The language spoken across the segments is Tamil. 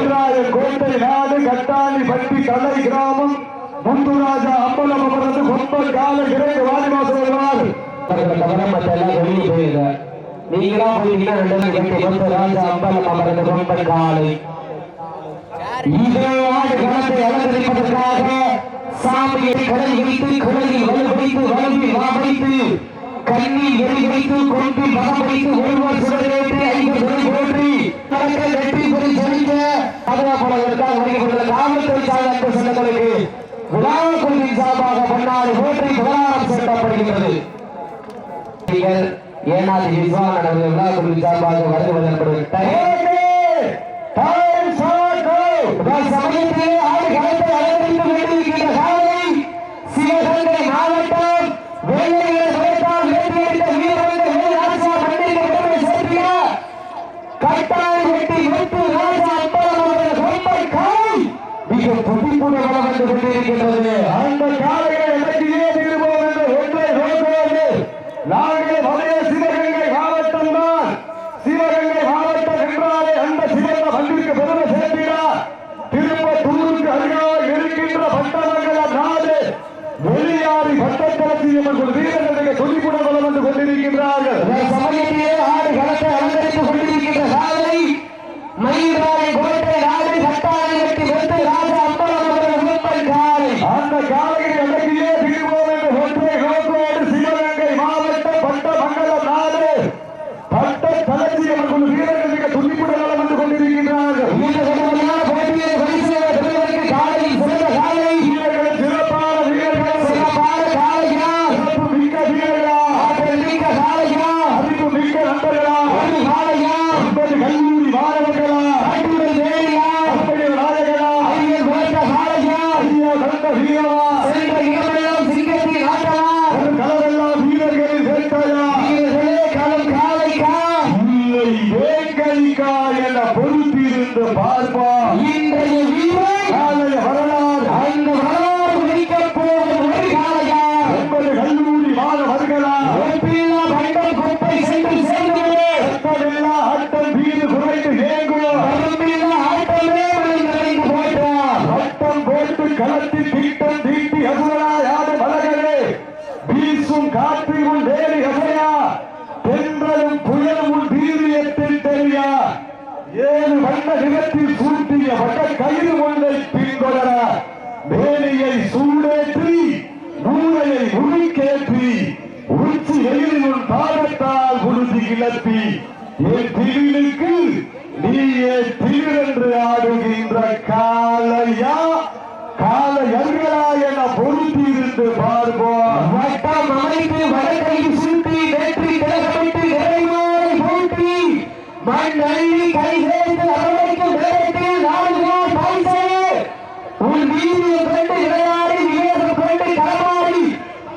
வெள்ளாய கோட்டை நாடு கட்டாணி பட்டி தலை கிராமம் முத்துராஜா அம்பலம் அவரது கொம்ப கால இறங்கு வாலிவாசல் வருவார் கவனம் வெளியே போயிருங்க. நீங்களா ரெண்டு கட்டி அம்பலம் காலை இதே அலங்கரிப்பதற்காக சாமியை கடல் வைத்து குடலில் வைத்து கண்ணில் எரி வைத்து கொண்டு மகம் வைத்து ஒருவர் சுடரேற்றி ஐந்து போற்றி நடக்க வெற்றி பெறி செழிக்க பாதுகாப்பாளர்களுக்காக வருகின்ற காவல்துறை சார்ந்த சொந்தங்களுக்கு விழா குழுவின் சார்பாக பன்னாடு போற்றி புகழாரம் செலுத்தப்படுகின்றது ஏனாதி விழா குழுவின் சார்பாக ஷாட் கோ சமயத்திலே ஆடு களத்தை அலங்கரித்து கொண்டிருக்கின்ற காலை சிவகங்கை மாவட்டம் வெள்ளையர் வேட்டால் வேட்டையடித்த வீரர்கள் வேலாசா பண்டிகை விடுதலை சேர்த்திய கட்டாய் வெட்டி வெட்டு ராஜா அம்பலம் அவர்கள் கொம்பை காய் மிக துடிப்புடன் வளம் வந்து கொண்டிருக்கின்றது அந்த காலையை இலக்கியே திரும்பவும் என்று ஒன்றை நோக்குவது நாங்கள் மலைய சிவகங்கை மாவட்டம் தான் சிவகங்கை மாவட்டம் என்றாலே அந்த சிவந்த பண்டிற்கு பெருமை சேர்க்கிறார் திரும்ப தூருக்கு அருகாக இருக்கின்ற பட்டமங்கல நாடு வெளியாறி பட்டத்தரசியம் என்று வீரர்களுக்கு துணிப்புடன் வளம் வந்து கொண்டிருக்கின்றார்கள் இந்த சமயத்திலே ஆடு களத்தை அலங்கரித்துக் கொண்டிருக்கின்ற காலை மயிலாடி கோட்டை நாடு கட்டாளி வெட்டி வெட்டு ராஜா அம்பலம் அவர்கள் கொம்பை காலை அந்த காலையை இலக்கியே திரும்பவும் என்று ஒன்றை நோக்கோடு சிவகங்கை மாவட்டம் பட்டமங்கலம் நாடு பட்ட தலசியம் என்று வீரர்கள் மிக துணிப்புடன் வளம் வந்து கொண்டிருக்கின்றார்கள் இந்த கடுமையான போட்டியை பரிசீலனை பெறுவதற்கு காலையில் சிறந்த காலை வீரர்கள் சிறப்பான வீரர்கள் சிறப்பான காலையா சிறப்பு மிக்க வீரர்களா ஆற்றல் மிக்க காலையா அறிவு மிக்க நண்பர்களா ஒரு காலையா ஒன்பது கல்லூரி மாணவர்களா கட்டுரை வேலையா அப்படி நாயகனா அறிவியல் குறைந்த காலையா ஐயா கண்ட வீரமா சென்ற இடமெல்லாம் சிங்கத்தின் ஆட்டமா ஒரு களவெல்லாம் வீரர்களில் சேர்த்தாயா வீரர்களே களம் காலைக்கா இல்லை வேங்கலிக்கா என பொறுத்திருந்து பார்ப்பா இன்றைய வீரர் காலைய வரலாறு. அந்த வரலாறு. கிளப்பி என் திரிலுக்கு நீ என் ஆடுகின்ற காலையா காலையர்களா என பொருத்தியிருந்து பார்ப்போம் வட்டம் அமைத்து வடக்கையில் சுட்டி வெற்றி திலகமிட்டு இறைமாலை போட்டி மண் அள்ளி கை சேர்த்து அரவணைக்கும் நேரத்தில் நான்கு பைசே உன் வீரியம் கண்டு விளையாடி விவேகம் கொண்டு களமாடி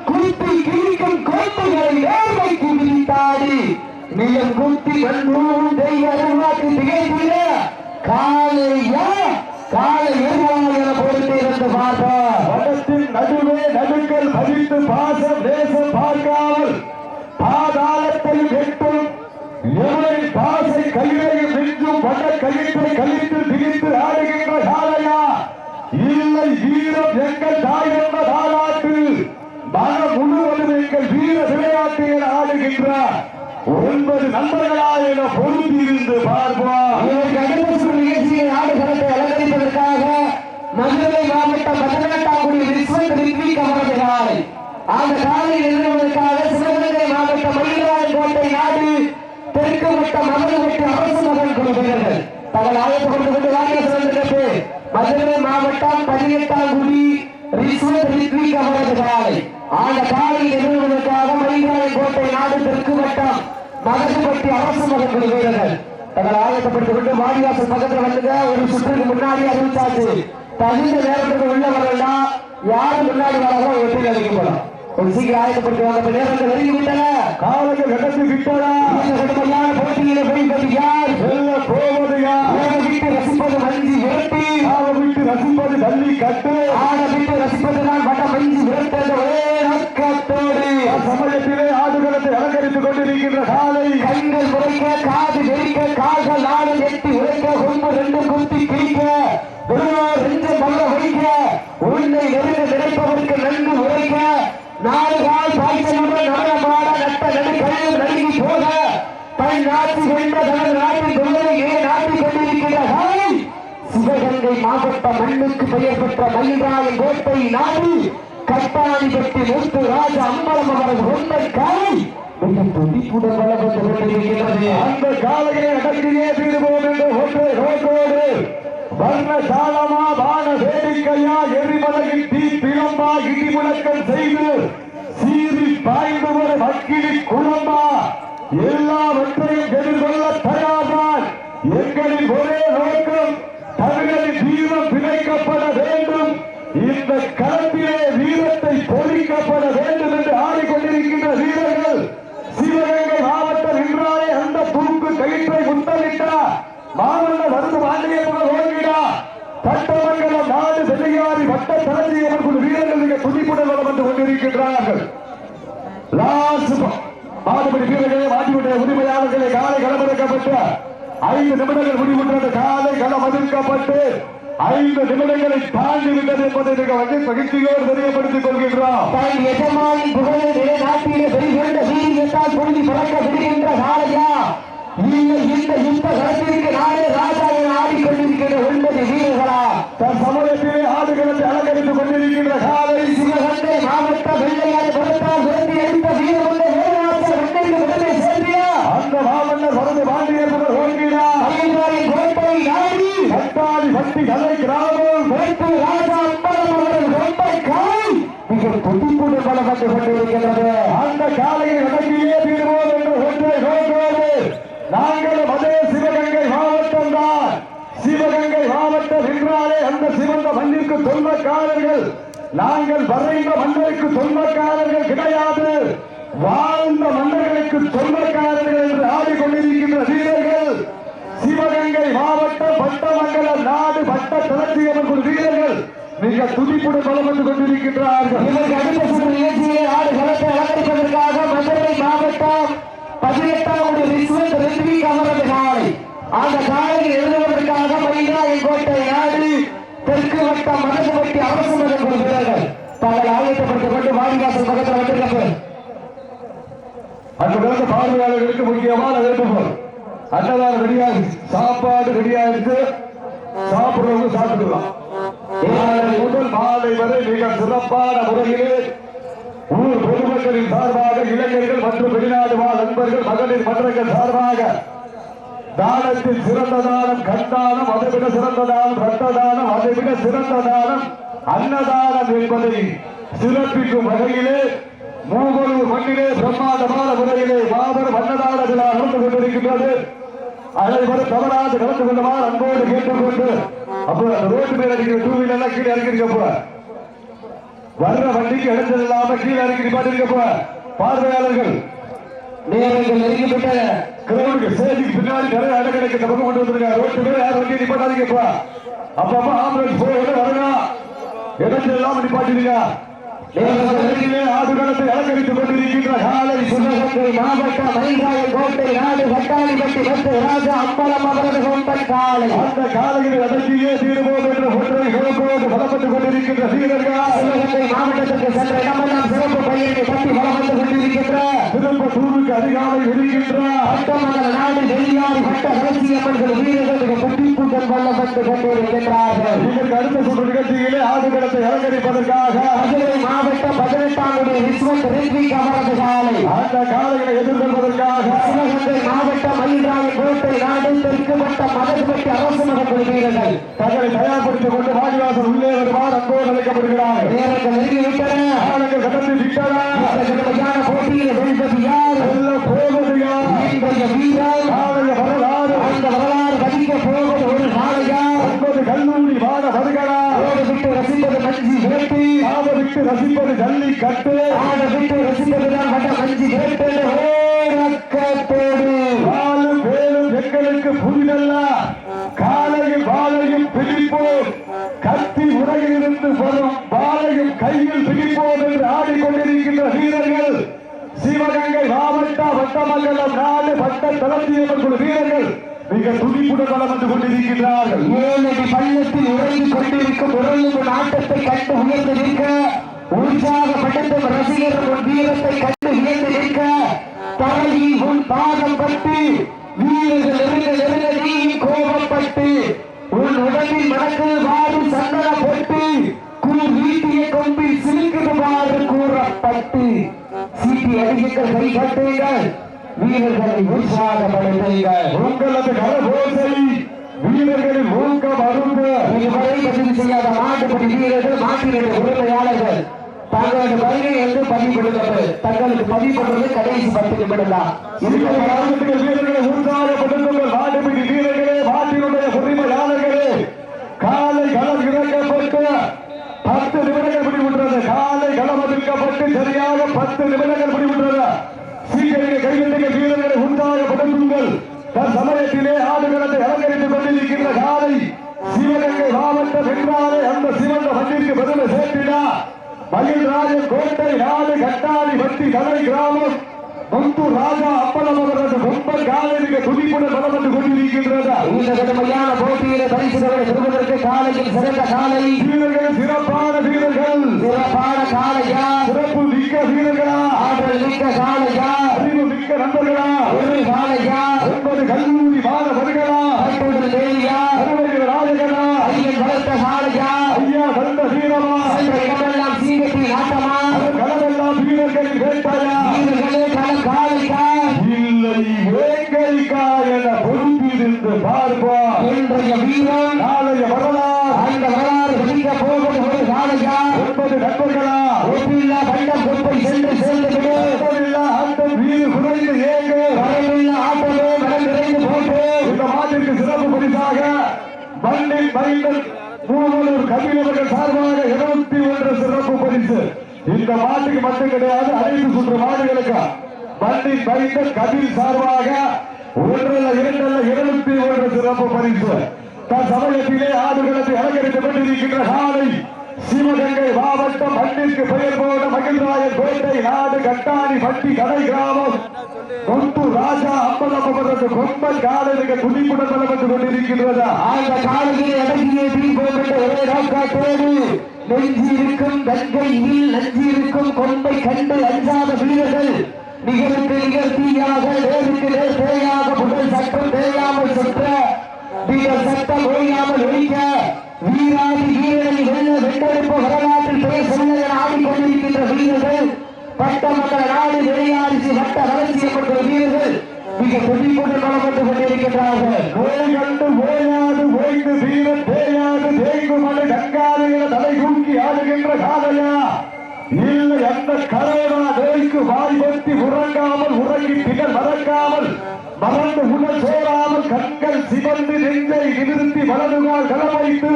குத்தி கிழிக்கும் கோட்டைகளை நேர்மைக்கு விரித்தாடி நிலம் குத்தி வந்தூர் தெய்வ அருள்வாக்கு திகைத்திட காலையா காலை எருவாள் என பொறுத்திருந்து பார்ப்போம் வடத்தின் நடுவே பதித்து பாச தேசம் பார்க்காமல் பாதாளத்தை வெட்டும். எவரை பாசை கையிலையும் மிஞ்சும் வட கயிற்றை கழித்து திணித்து ஆடுகின்ற காலையா இல்லை வீரம் எங்கள் தாய் என்ற தாலாட்டு. மனம் முழுவதும் எங்கள் வீர விளையாட்டு என ஆடுகின்ற ஒன்பது நண்பர்களா என பொருந்தியிருந்து பார்ப்போம். இதற்கு அடுத்த நிகழ்ச்சியை ஆடுகளத்தை அலங்கரிப்பதற்காக மதுரை மாவட்டம் பதினெட்டாங்குடி விஸ்வத் ரித்விக் கமரது காலை அந்த காலையில் எழுதுவதற்காக சிவகங்கை மாவட்டம் மயிலாடு கோட்டை நாடு தெற்கு வட்டம் அமர்வுக்கு அரசு மகன் குழு தங்கள் ஆயத்து கொண்டு கொண்டு வாங்கிய சிறந்திருப்பு மதுரை மாவட்டம் பதினெட்டாங்குடி ரிஸ்வத் ரித்விக் கமரது காலை அந்த காலையில் எழுதுவதற்காக மயிலாடு கோட்டை நாடு தெற்கு வட்டம் மகசுப்பட்டி அரசு மகன் குழு தங்கள் தங்களை ஆயத்தப்படுத்திக் கொண்டு மாரியாசன் பக்கத்தில் வந்துங்க. ஒரு சுற்றுக்கு முன்னாடி அறிவிச்சாச்சு தகுந்த நேரத்துக்கு உள்ள வரலாம் யாரு முன்னாடி வராங்களோ வெற்றி அளிக்கப்படும் ஒரு சீக்கிரம் ஆயத்தப்படுத்தி வாங்க. இப்ப நேரங்கள் நெருங்கி விட்டன. காலையில் கடந்து விட்டதா இந்த கடுமையான போட்டியில போய்வது யார்? செல்ல போவது யார்? விட்டு ரசிப்பது மஞ்சி விரட்டி. ஆவ விட்டு ரசிப்பது தள்ளி கட்டு. ஆட விட்டு ரசிப்பது நான் வட மஞ்சி விரட்டது ஒரே நோக்கத்தோடு. சமயத்திலே ஆடுகளத்தை அலங்கரித்துக் கொண்டிருக்கின்ற காலை. கண்கள் முறைக்க காது வெறிக்க கால்கள் நாடு எட்டி உரைக்க கொம்பு ரெண்டு குத்தி கிழிக்க ஒருவர் நெஞ்சம் வல்ல வைக்க உன்னை நெருங்க நினைப்பவருக்கு நன்கு உரைக்க நாலு கால் பாய்ச்சலுடன் நடனமாட நட்ட நடுக்கையில் நடுங்கி போக தன் நாட்டு கொண்ட தனது நாட்டின் கொள்ளை ஏன் நாட்டிக் கொண்டிருக்கிற காலை சிவகங்கை மாவட்ட மண்ணுக்கு பெயர் பெற்ற மயில்ராயன் கோட்டை நாடு கட்டாணி பெட்டி மூத்து ராஜ அம்பலம் அவரது கொண்டை காலை. துடிப்புடன் வளர்ந்து அந்த காலையை அடக்கியே தீர்வோம் என்று ஒன்றை ரோட்டோடு வர்ண சாலமா வான வேடிக்கையா எரிமலையில் தீ பிளம்பா இடி முழக்கம் செய்து சீறி பாய்ந்து ஒரு மக்கிலி குழம்பா. எல்லாவற்றையும் எதிர்கொள்ள தயார்தான். எங்களின் ஒரே நோக்கம் தமிழரின் வீரம் பிணைக்கப்பட வேண்டும் இந்த களத்திலே வீரத்தை பொறிக்கப்பட வேண்டும் என்று ஆடிக்கொண்டிருக்கின்ற வீரர்கள் சிவகங்கை மாவட்டம் இன்றாலே அந்த தூக்கு கயிற்றை முத்தமிட்டா மாமல்ல வந்து வாண்டியப்பட ஓடிடா பட்டமங்கலம் நாடு வெள்ளையாரி வட்ட தளர்ச்சி அவர்கள் வீரர்கள் மிக துடிப்புடன் வளம் வந்து கொண்டிருக்கின்றார்கள் லாஸ்ட் மாடுபடி வீரர்களே மாட்டிவிட்ட உரிமையாளர்களை காலை களமிறக்கப்பட்டு ஐந்து நிமிடங்கள் முடிவுற்றது. காலை களம் ஒதுக்கப்பட்டு ஐந்து நிமிடங்களை தாண்டி விட்டது என்பதை மிக வந்து மகிழ்ச்சியோடு தெரியப்படுத்திக் கொள்கின்றோம். தன் எஜமானி புகழை நிலைநாட்டிலே வெளிகொண்ட வீரியத்தால் பொழுது பிறக்க விடுகின்ற காலையா? இந்த இந்த யுத்த களத்திற்கு நானே ராஜா என ஆடிக்கொண்டிருக்கிற ஒன்பது வீரர்களா தன் சமூகத்திலே ஆடுகளத்தை அலங்கரித்துக் கொண்டிருக்கின்ற காலை சிவகங்கை மாவட்ட வெள்ளையாறு பலத்தால் விரட்டி அடித்த வீரமுள்ள வேலாச்சல் வெண்ணைக்கு விடுதலை சேர்ந்தியா அந்த மாமன்னர் வரது பாண்டியர்கள் ஓடினார் மகிழ்வாயின் கோட்டை நாடி கட்டாளி பட்டி கலை கிராமம் வேட்டு ராஜா அம்பலம் அவரது கோட்டை காலை மிக துடிப்புடன் பலம் வந்து கொண்டிருக்கிறது அந்த காலையை அடக்கியே தீர்வோம் என்று ஒன்றை நோக்கோடு நாங்களும் அதே சிவகங்கை மாவட்டம் தான் சிவகங்கை மாவட்டம் என்றாலே அந்த சிவந்த மண்ணிற்கு சொந்தக்காரர்கள் நாங்கள் வரைந்த மன்னருக்கு சொந்தக்காரர்கள் கிடையாது. வாழ்ந்த மன்னர்களுக்கு சொந்தக்காரர்கள் என்று ஆடிக்கொண்டிருக்கின்ற வீரர்கள். சிவகங்கை மாவட்டம் பட்டமங்கல நாடு பட்ட தளர்ச்சியவர்கள் வீரர்கள் மிக துடிப்புடன் பலம் வந்து கொண்டிருக்கின்றார்கள். இதற்கு அடுத்த சுற்று ஆடு களத்தை அலங்கரிப்பதற்காக மதுரை மாவட்டம் பதினெட்டாவது ரிஸ்வந்த் ரெட்வி அவரது காலை அந்த காலையில் எழுதுவதற்காக மயிலாய் கோட்டை நாடு தெற்கு வட்டம் மனசுபட்டி அரசு மகன் கொள்கிறார்கள் தாங்கள் ஆயத்தப்படுத்திக் கொண்டு வாடிவாசல் பக்கத்தில் வந்திருக்கிறது அங்கு பிறந்த பார்வையாளர்களுக்கு முக்கியமான விருப்பம் அன்னதானம் ரெடியாகி சாப்பாடு ரெடியாயிருக்கு சாப்பிடுறவங்க சாப்பிட்டுக்கலாம். காலை முதல் மாலை வரை மிக சிறப்பான முறையிலே ஊர் பொதுமக்களின் சார்பாக இளைஞர்கள் மற்றும் வெளிநாடு வாழ் நண்பர்கள் மகளிர் மன்றங்கள் சார்பாக தானத்தில் சிறந்த தானம் கண்தானம் அதைவிட சிறந்த தானம் ரத்த தானம் அதைவிட சிறந்த தானம் அன்னதானம் என்பதை சிறப்பிக்கும் வகையிலே மூவலூர் மண்ணிலே பிரம்மாண்டமான முறையிலே மாபெரும் அன்னதான விழா நடந்து கொண்டிருக்கின்றது. அனைவரும் தவறாது கலந்து கொள்ளுமாறு அன்போடு கேட்டுக்கொண்டு அப்போ அந்த ரோட்டு மேல இருக்கிற டூ வீலர் கீழே இறங்கிருக்க போற வர்ற வண்டிக்கு எடுத்தது இல்லாம கீழே இறக்கி நிப்பாட்டிருக்க போற பார்வையாளர்கள். நேரங்கள் நெருங்கிவிட்ட கிரௌண்டுக்கு ஸ்டேஜுக்கு பின்னாடி நிறைய இடம் கிடைக்க பக்கம் கொண்டு வந்துருங்க. ரோட்டு மேல யாரும் வண்டி நிப்பாட்டாதீங்கப்பா அப்பப்ப ஆம்புலன்ஸ் போய் வரணும். இடத்துல இல்லாம நிப்பாட்டிருங்க நேரத்திலே ஆடுகளத்தை அலங்கரித்துக் கொண்டிருக்கின்ற சிவகங்கை மாவட்டம் மயிலாய் கோட்டை நாடு வட்டாளிப்பட்டி வட்டு ராஜா அம்பலம் அவரது கோட்டை காலை. அந்த காலையில் அடக்கியே தீருவோம் என்ற ஒன்றை நோக்கோடு பலப்பட்டுக் கொண்டிருக்கின்ற வீரர்கள் சிவகங்கை மாவட்டத்திற்கு சென்ற இடமெல்லாம் சிறப்பு பயிரை பற்றி வந்து கொண்டிருக்கின்ற திரும்ப தூருக்கு அதிகாலை விடுகின்ற பட்டமங்கல நாடு வெளியாறு வட்ட அரசியம்மன்கள் வீரர்களுக்கு புட்டிப்புடன் வல்லம் வந்து கொண்டிருக்கின்றார்கள். இதற்கு அடுத்த சுற்று நிகழ்ச்சியிலே ஆடுகளத்தை அலங்கரிப்பதற்காக மதுரை மாவட்டம் பதினெட்டாம் விஸ்வத் ரித்விக் அவரது காலை. அந்த காலைகளை எதிர்கொள்வதற்காக சிவகங்கை மாவட்டம் மயிலாய் கோட்டை நாடு தெற்கு வட்டம் மதகுபட்டி அரசு மகன் வீரர்கள் தங்களை தயார்படுத்திக் கொண்டு வாடிவாசல் உள்ளே வருமாறு அன்போடு அழைக்கப்படுகிறார்கள் நேரங்கள் நெருங்கிவிட்டன. காலங்கள் கடந்து விட்டன. கடுமையான போட்டியில் வெல்வது யார்? செல்ல போவது யார்? வீரர் காலைய வரலாறு அந்த வரலாறு பதிக்க போவது ஒரு காளையா ஒன்பது கல்லூரி வாட வருகிறா ஓடு விட்டு ரசிப்பது மஞ்சி விரட்டி காவ விட்டு ரசிப்பது ஜல்லி கட்டு. ஆட ரசிப்பதுதான் வட்ட மஞ்சி விரட்டு ஓரக்கத்தோடு. வேலும் எங்களுக்கு புரிதல்ல காலையும் வாழையும் பிடிப்போம் கத்தி உலகில் இருந்து வரும் வாழையும் கையில் பிடிப்போம் என்று ஆடிக்கொண்டிருக்கின்ற வீரர்கள். சிவகங்கை மாவட்ட வட்டமங்கலம் நாடு வட்ட தளர்ச்சியவர்கள் வீரர்கள். மிக துடிப்புடன் வளம் வந்து கொண்டிருக்கின்றார்கள். ஏழடி பள்ளத்தில் உறைந்து கொண்டிருக்கும் உறவும் நாட்டத்தை கண்டு உயர்ந்து நிற்க உற்சாகப்படுத்தும் ரசிகர்கள் உன் வீரத்தை கண்டு உயர்ந்து நிற்க தரையில் உன் பாதம் பட்டு வீரர்கள் நெருங்க நெருங்க நீ கோபப்பட்டு உன் உடம்பில் மணக்கு வாரி சந்தன போட்டு கூர் வீட்டிய கொம்பில் சிலுக்குமாறு கூறப்பட்டு. சீட்டி அடிகள் கை கட்டுங்கள். வீரர்களை உற்சாகப்படுத்துங்கள். உங்களது கரகோசை வீரர்களின் ஊக்கம் அருந்த இதுவரை பதிவு செய்யாத மாட்டுப்படி வீரர்கள் மாட்டினுடைய உரிமையாளர்கள். தங்களது வருகை என்று பதிவு கொடுக்கிறது தங்களுக்கு பதிவு பண்ணுறது கடைசி பத்து நிமிடம் தான் இந்த காரணத்துக்கு வீரர்களை உற்சாகப்படுத்துங்கள். மாட்டுப்பிடி வீரர்களே மாட்டினுடைய உரிமையாளர்களே. காலை களம் இறக்கப்பட்டு பத்து நிமிடங்கள் முடிவுற்றது. காலை களம் அதிர்க்கப்பட்டு சரியாக பத்து நிமிடங்கள் முடிவுற்றது. சீக்கிரம் கைவிட்டுங்க வீரர்களை உற்சாகப்படுத்துங்கள் தன் சமயத்திலே ஆடுகளத்தை அலங்கரித்துக் கொண்டிருக்கின்ற காலை சிவகங்கை மாவட்டம் என்றாலே அந்த சிவந்த மண்ணிற்கு பெருமை சேர்த்தினா மயில்ராஜன் கோட்டை நாடு கட்டாளி பட்டி கலை கிராமம். முத்து ராஜா அப்பளம் அவரது கொம்பன் காலை மிக துடிப்புடன் வந்து கொண்டிருக்கின்றது இந்த கடுமையான போட்டியில பரிசுகளை பெறுவதற்கு காலையில் சிறந்த காலை. வீரர்கள் சிறப்பான வீரர்கள். சிறப்பான காலையா? சிறப்பு மிக்க வீரர்களா? ஆற்றல் மிக்க காலையா? அறிவு மிக்க நண்பர்களா? ஒரு காலையா? ஒன்பது கல்லூரி மாணவர்களா கட்டுடல் தேவியா அறுபது ராஜகளா ஐயன் வளர்த்த காலையா ஐயா வந்த வீரமா சென்ற இடமெல்லாம் சீகட்டி நாட்டமா களமெல்லாம் வீரர்களின் வேட்டையா வீரர்களே களம் காலையா இல்லை வேங்கைக்கா என பொறுப்பிருந்து பார்ப்போம் இன்றைய வீரம் நாளைய வரலாறு அந்த வரலாறு பிடிக்க போவது ஒரு காலையா ஒன்பது நண்பர்களா ஒப்பில்லா பண்டம் கொப்பை சென்று சேர்ந்துவிடு ஒன்பதில்லா அந்த வீடு குறைந்து ஏங்க வரவில்லை ஆட்டமே மனம் நிறைந்து போட்டு இந்த மாட்டிற்கு சிறப்பு பரிசாக மண்ணின் மைந்தன் மூவலூர் கவிழவர்கள் சார்பாக இருபத்தி ஒன்று சிறப்பு பரிசு இந்த மாட்டுக்கு மட்டும் கிடையாது. அனைத்து சுற்று மாடுகளுக்கு வண்டி மைந்தன் கபில் சார்பாக ஒன்றல்ல இரண்டல்ல இருநூத்தி ஒன்று சிறப்பு பரிசு. தன் சமயத்திலே ஆடுகளத்தை அலங்கரித்துக் கொண்டிருக்கின்ற காலை சிவகங்கை மாவட்டம் மண்ணிற்கு பெயர் போன மகிழ்ராயன் பேட்டை நாடு கட்டாணி பட்டி கடை கிராமம் கொம்பு ராஜா அம்பலப்பட்டு கொம்பன் காலைக்கு துணிப்புடன் பலம் கொண்டிருக்கின்றதா? அந்த காலையில் அடங்கிய தீ போன்ற ஒரே நோக்காட்டோடு நெஞ்சி இருக்கும் கங்கையில் நஞ்சி இருக்கும் கொம்பை கண்டு அஞ்சாத வீரர்கள் நிகருக்கு நிகழ்த்தியாக நேருக்கு நேர் தேயாக புகழ் சட்டம் தேயாமல் சுற்ற வீரர் சட்டம் ஓயாமல் ஒழிக்க வீராதி வீரனை வெல்ல வென்றெடுப்பு வரலாற்றில் பெயர் சொல்ல என ஆடிக்கொண்டிருக்கின்ற வீரர்கள் பட்ட மக்கள் நாடு வெளியாரிசி வட்ட வளர்ச்சியப்பட்ட வீரர்கள் மிக கொடி கொண்டு நடந்து கொண்டிருக்கின்றார்கள். நோய் ஓயாது ஓய்ந்து வீர தேயாது தேய்ந்து மலை கங்காறு என தலை தூக்கி ஆடுகின்ற காலையா? இல்லை அந்த கரையா மறந்து உள்ள சோறாமல் கண்கள் சிவந்து நெஞ்சை நிமிர்த்தி வலதுகால் களமைத்து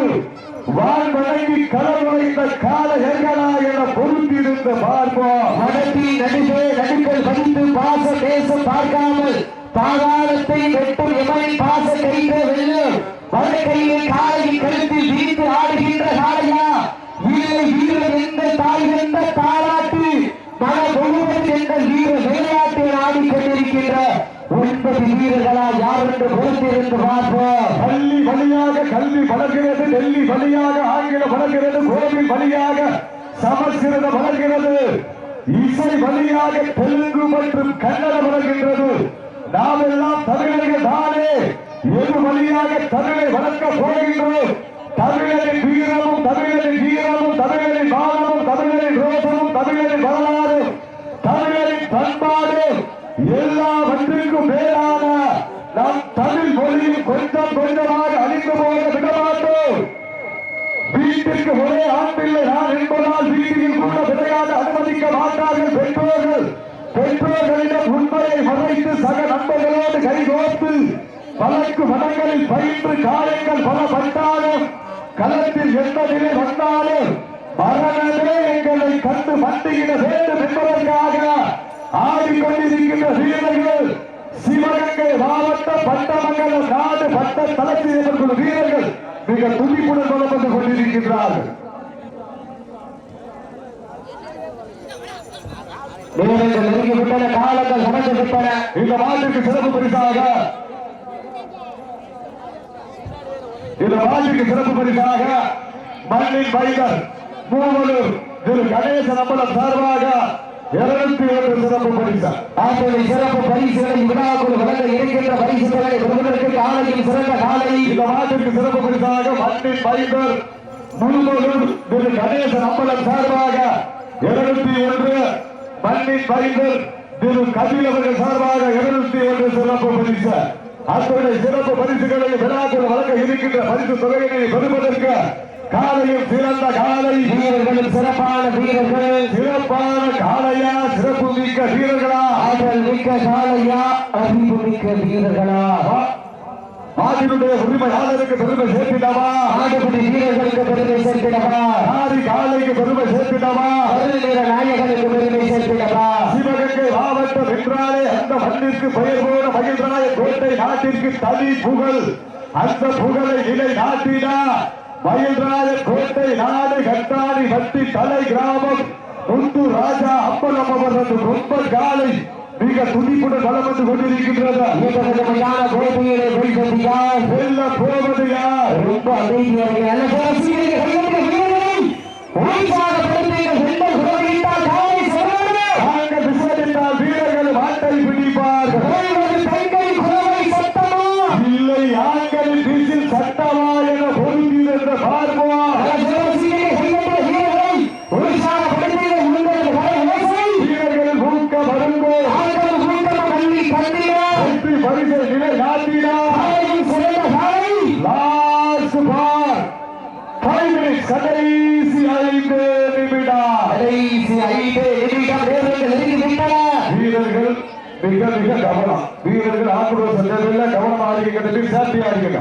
வாழ் வழங்கி களமுறைந்த கால எங்கனா என பொறுத்திருந்து பார்ப்போம் நடத்தி நடிகே நடிகள் பதித்து பாச பேச பார்க்காமல் பாதாளத்தை வெட்டும் எமனை பாச கைக வெல்லும் வந்த கையில் காலையில் கழுத்தில் வீட்டு ஆடுகின்ற காலையா வீரர் வீரர் எந்த தாய் எந்த தாராட்டு மன முழுவதும் என்ற வீர ஆடிக்கொண்டிருக்கின்ற ஒன்பது வீரர்களா யார் என்று பொறுத்திருந்து பார்ப்போம். பள்ளி வழியாக கல்வி வளர்கிறது டெல்லி வழியாக ஆங்கிலம் வளர்கிறது கோவில் வழியாக சமஸ்கிருதம் வளர்கிறது. இசை வழியாக தெலுங்கு மற்றும் கன்னடம் வளர்கின்றது. நாம் எல்லாம் தமிழர்கள் தானே. எது வழியாக தமிழை வளர்க்க போகின்றோம்? தமிழரின் வீரமும் தமிழரின் வீரமும் தமிழரின் மானமும் தமிழரின் ரோசமும் தமிழரின் வரலாறு தமிழரின் பண்பாடு எல்லாவற்றிற்கும் மேலான நம் தமிழ் மொழியில் கொஞ்சம் கொஞ்சமாக அழிந்து போக விடமாட்டோம். வீட்டிற்கு ஒரே ஆண்டில்லை நான் என்பதால் வீட்டில் கூட விளையாட அனுமதிக்க மாட்டார்கள் பெற்றோர்கள். பெற்றோர்களிடம் உண்மையை மறைத்து சக நண்பர்களோடு கைகோர்த்து வழக்கு வனங்களில் பயின்று காயங்கள் பல பட்டாலும் களத்தில் எந்த நிலை வந்தாலும் மரணமே எங்களை கண்டு மண்டியிட வேண்டும் என்பதற்காக ஆடிக்கொண்டிருக்கின்ற வீரர்கள் சிவகங்கை மாவட்ட பட்டமங்கல நாடு பட்ட தளத்தில் இருக்கும் வீரர்கள் மிக துடிப்புடன் பலம் வந்து கொண்டிருக்கின்றார்கள். நேரங்கள் நெருங்கி விட்டன காலங்கள் கடந்து விட்டன இந்த மாட்டுக்கு சிறப்பு பரிசாக இந்த மாட்டுக்கு சிறப்பு பரிசாக மண்ணின் பைதர் மூவலூர் திரு கணேசன் அம்பலம் சார்பாக இருநூத்தி ஒன்று சிறப்பு பரிசா. ஆற்றலை சிறப்பு பரிசுகளை விழாக்குள் வழங்க இருக்கின்ற பரிசுகளை பெறுவதற்கு காலையில் சிறந்த காலை. இந்த மாட்டுக்கு சிறப்பு பரிசாக மண்ணின் பைதர் மூவலூர் திரு கணேசன் அம்பலம் சார்பாக இருநூத்தி ஒன்று மண்ணின் பைதர் திரு கபில் அவர்கள் சார்பாக இருநூத்தி ஒன்று சிறப்பு பரிசு. அத்துடைய சிறப்பு பரிசுகளை விழாக்குள் வழங்க இருக்கின்ற பரிசு தொகையினை பெறுவதற்கு காலையும் சிறந்த காலை வீரர்களும் சிறப்பான வீரர்கள். சிறப்பான காளையா சிறப்பு மிக்க வீரர்களா? ஆற்றல் மிக்க காலையா அறிவு மிக்க வீரர்களா? ஆதினுடைய உரிமையாளருக்கு பெருமை சேர்த்திடவா? ஆடுபடி வீரர்களுக்கு பெருமை சேர்த்திடவா? ஆதி காலைக்கு பெருமை சேர்த்திடவா? நிற நாயகனுக்கு பெருமை சேர்த்திடவா? சிவகங்கை மாவட்டம் என்றாலே அந்த மண்ணிற்கு பெயர் போன மகிழ்ராய கோட்டை நாட்டிற்கு தனி புகழ். அந்த புகழை நிலை நாட்டினா மயில்ராய கோட்டை நாடு கட்டாணி வட்டி தலை கிராமம். முந்து ராஜா அப்பலம் அவரது ரொம்ப காலை. மிக துடிப்புடன் பலம் வந்து கொண்டிருக்கின்றது. மிகமையான போட்டியிலே வெளிப்படுத்தியார் வெல்ல போவது யார்? ரொம்ப அமைதியாக நல்ல ரசிகர்கள் கையெழுத்து வீரர்களை உற்சாகப்படுத்துங்கள் சென்ற குரலிட்டால் காலை சொல்லுங்கள் நாங்கள் விசாரித்தால் வீரர்கள் மாட்டை பிடிப்பார்கள் ஓய்வது பெண்கள் குரலை சத்தமா இல்லை ஆண்களின் வீசில் சட்டமா என பொருந்தி என்ற பார்ப்போம் வீரர்கள் ஊக்க வருங்கோ வெற்றி பரிசை நிலை நாட்டினா லாஸ்ட் பார் ஃபைவ் மினிட்ஸ் கடைசி ஐந்து நிமிடம் வீரர்கள் மிக மிக கவனம் வீரர்கள் ஆக்ரோஷம் தேவையில்லை கவனம் ஆடிக்கிட்டு சாத்தி ஆடிக்கிட்ட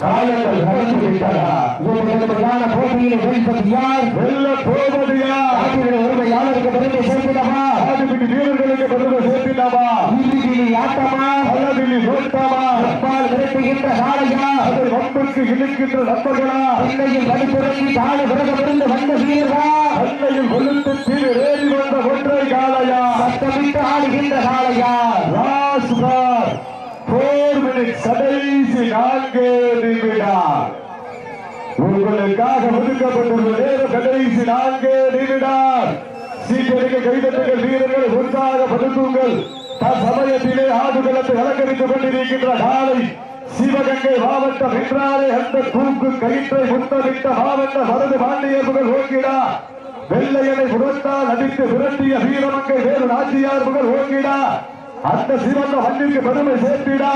காலங்கள் கடந்து விட்டன இவர்களுக்கான போட்டியிலே வெளிப்பது யார் வெல்ல போவது யார் நாட்டினுடைய உரிமையாளருக்கு பெருமை சேர்த்திடமா ஆதிபிடி வீரர்களுக்கு பெருமை சேர்த்தினாமா இறுதியில் ஆட்டமா பல்லவிழி நோட்டமா அப்பால் விரட்டுகின்ற காளையா அதை வம்புக்கு இழுக்கின்ற நண்பர்களா பிள்ளையில் வடிப்புறங்கி காலை விரதமிருந்து வந்த வீரர்களா அன்னையில் கொழுந்து தீவு ஏறி வந்த ஒற்றை காலையா சத்தமிட்டு ஆடுகின்ற காளையா? லாஸ்ட் பார் போர் மினிட்ஸ் கடைசி நான்கு நிமிடம் உங்களுக்காக ஒதுக்கப்பட்டுள்ள நேரம் கடைசி நான்கு நிமிடம் சீக்கிரங்க கைதட்டுகள் வீரர்கள் ஒன்றாக படுத்துங்கள். தற்சமயத்திலே ஆடுகளத்தை அலங்கரித்துக் கொண்டிருக்கின்ற காலை சிவகங்கை மாவட்டம் என்றாலே அந்த கூக்கு கயிற்றை முத்தமிட்ட மாவட்ட வரது பாண்டியர்கள் ஓங்கிடா. வெள்ளையனை புறத்தால் அடித்து விரட்டிய வீரமங்கை வேறு நாச்சியார் புகழ் ஓங்கிடா. அந்த சிவந்த மண்ணிற்கு பெருமை சேர்த்திடா.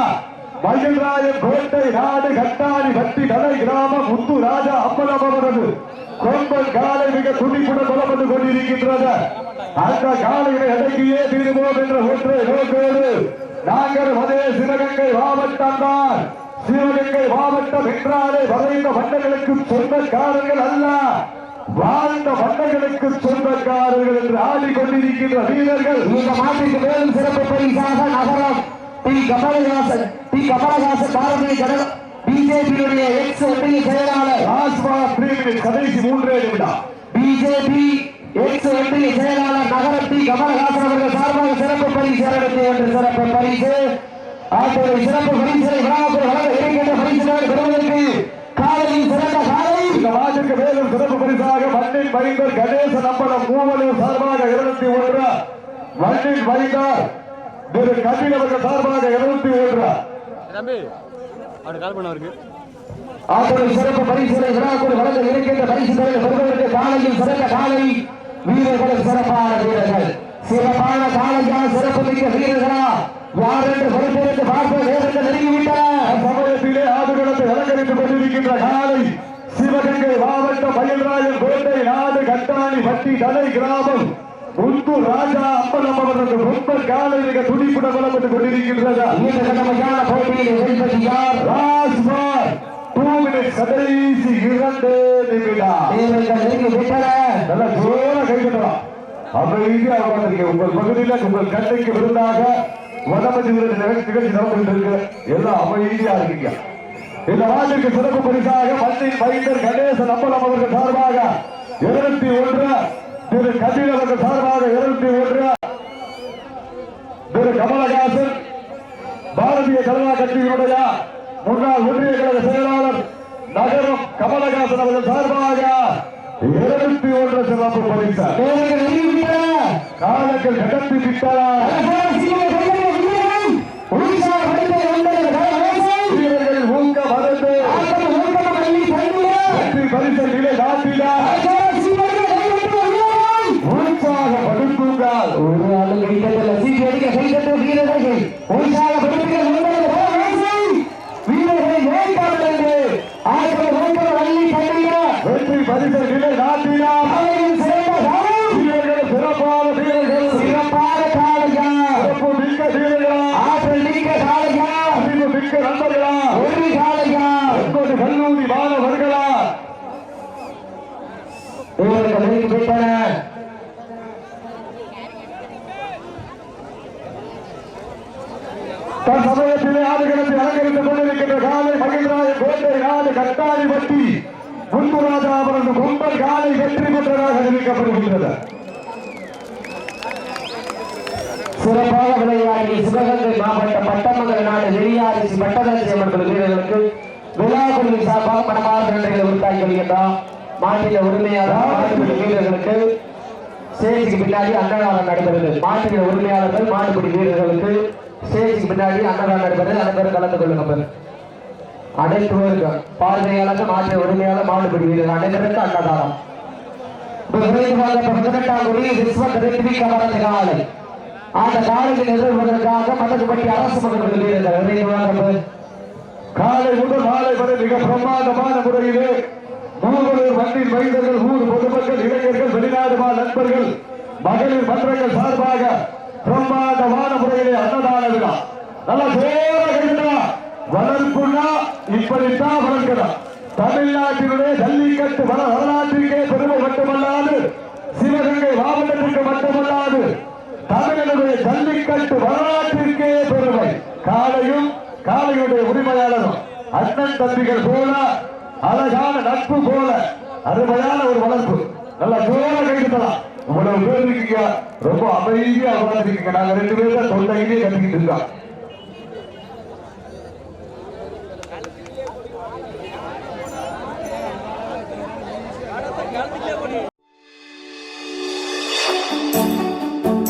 மயில்ராய கோட்டை நாடு கட்டாணி பட்டி கலை கிராமம் முத்து ராஜா அம்பலம் அவரது. கொம்பன் காலை மிக துடிப்புடன் புலப்பட்டுக் கொண்டிருக்கின்றது. அந்த காலையை அடக்கியே தீருவோம் என்ற ஒற்றை நோக்கோடு நாங்கள் அதே சிவகங்கை மாவட்டம் தான். சிவகங்கை மாவட்டம் என்றாலே வரைந்த மன்னர்களுக்கு சொந்தக்காரர்கள் அல்ல. வாழ்ந்த மன்னர்களுக்கு சொந்தக்காரர்கள் என்று ஆடிக்கொண்டிருக்கின்ற வீரர்கள் இந்த மாட்டிற்கு மேலும் சிறப்பு பரிசாக நகரம் டி. கமலஹாசன் டி. கமலஹாசன் பாரதிய ஜனதா பிஜேபியுடைய எக்ஸ் ஒன்றிய செயலாளர். ராஜ்மா பிரிவின் கடைசி மூன்றே நிமிடம். பிஜேபி எக்ஸ் ஒன்றிய செயலாளர் நகரம் டி. கமலஹாசன் அவர்கள் சார்பாக சிறப்பு பரிசு என்று சிறப்பு பரிசு. ஆகிய சிறப்பு பரிசுகளை விழாக்கள் வழங்க இருக்கின்ற பரிசுகளை பெறுவதற்கு காலையில் சிறந்த காலை. இந்த மாட்டுக்கு மேலும் சிறப்பு பரிசாக மண்ணின் மைந்தர் கணேச நம்பலம் மூவலூர் சார்பாக இருநூத்தி ஒன்று. மண்ணின் மைந்தர் திரு கபில் அவர்கள் சார்பாக இருநூத்தி ஒன்று. ஆற்றல் சிறப்பு பரிசுகளை விழாக்குள் வழங்க இருக்கின்ற பரிசுகளை பெறுவதற்கு காலையில் சிறந்த காலை வீரர்கள் சிறப்பான வீரர்கள். சிறப்பான காலையா சிறப்பு மிக்க வீரர்களா யார் என்று பொறுத்திருந்து பார்ப்ப நேரங்கள் நெருங்கிவிட்டன. சமயத்திலே ஆடுகளத்தை அலங்கரித்துக் கொண்டிருக்கின்ற காலை சிவகங்கை மாவட்டம் மயில்ராயன் கோட்டை நாடு கட்டாணி பட்டி தலை கிராமம். முன்பு ராஜா அம்பலம் அவரது ரொம்ப காலை மிக துடிப்புடன் பலப்பட்டுக் கொண்டிருக்கின்றது? இந்த கடமையான போட்டியில் வெல்வது யார் ராஜ்பார் டூ மினிட்ஸ் கடைசி இரண்டு நிமிடம் ஜோர கைவிடலாம் அமைதியா உட்கார்ந்திருக்க. உங்கள் பகுதியில் உங்கள் கண்ணுக்கு விருந்தாக வடமதி நிகழ்ச்சி நடந்துட்டு இருக்கு. எல்லாம் அமைதியா இருக்கீங்க. இந்த நாட்டிற்கு சிறப்பு பரிசா மைந்தர் கணேசன் அம்பலம் அவர்கள் சார்பாக இருநூத்தி ஒன்று. திரு கதிர் அவர்கள் சார்பாக இருநூத்தி ஒன்று. திரு கமலஹாசன் பாரதிய ஜனதா கட்சியினுடைய முன்னாள் ஒன்றிய கழக செயலாளர் நகரம் கமலஹாசன் அவர்கள் சார்பாக இருநூத்தி ஒன்று சிறப்பு பரிசு. காலங்கள் கடத்தி விட்டன ஏற்காமல் காலை வெற்றி பெற்றதாக அறிவிக்கப்படுகின்றது. சிறப்பாக விளையாடி சிவகங்கை மாவட்ட பட்டமங்கல நாடு வெளியாரிசி பட்டதாரி அமர்ந்த வீரர்களுக்கு விழாக்குழு சார்பாக மனமார்ந்த நன்றிகளை உருத்தாக்கி வருகின்றார் மாநில உரிமையாளர் வீரர்களுக்கு ஸ்டேஜுக்கு பின்னாடி அன்னதானம் நடைபெறுது. மாநில உரிமையாளர்கள் மாட்டுப்பிடி வீரர்களுக்கு ஸ்டேஜுக்கு பின்னாடி அன்னதானம் நடைபெறுது. அனைவரும் கலந்து கொள்ளுங்கள். அனைத்து பேருக்கும் பார்வையாளர்கள் மாநில உரிமையாளர் மாட்டுப்பிடி வீரர்கள் அனைவருக்கும் அன்னதானம். பதினெட்டாம் கோடி விஸ்வ திருப்பி கவர்ந்த காலை. அந்த காலையில் எதிர்வதற்காக மன்னதுபட்டி அரசு மகன்கள் வீரர்கள் காலை முதல் மாலை வரை மிக பிரமாதமான முறையிலே மூவலூர் மண்ணின் வைந்தர்கள் ஊர் பொதுமக்கள் இளைஞர்கள் வெளிநாடு நண்பர்கள் மகளிர் மன்றங்கள் சார்பாக பிரம்மாண்டமான முறையிலே அன்னதான விழா. நல்ல ஜோர வளர்ப்புனா இப்படித்தான் வளர்க்கிறார் தமிழ்நாட்டினுடைய ஜல்லிக்கட்டு வள வரலாற்றிற்கே பெருமை மட்டுமல்லாது சிவகங்கை மாவட்டத்திற்கு மட்டுமல்லாது தமிழனுடைய ஜல்லிக்கட்டு வரலாற்றிற்கே பெருமை. காலையும் காலையுடைய உரிமையாளரும் அண்ணன் தம்பிகள் போல அழகான நட்பு போல அருமையான ஒரு வளர்ப்பு. நல்ல ஜோர கைதுலாம் இவ்வளவு பேர் இருக்கீங்க. ரொம்ப அமைதியா உட்கார்ந்துருக்கீங்க நாங்க ரெண்டு பேரும் தான் தொண்டையிலே கட்டிக்கிட்டு இருக்கோம்.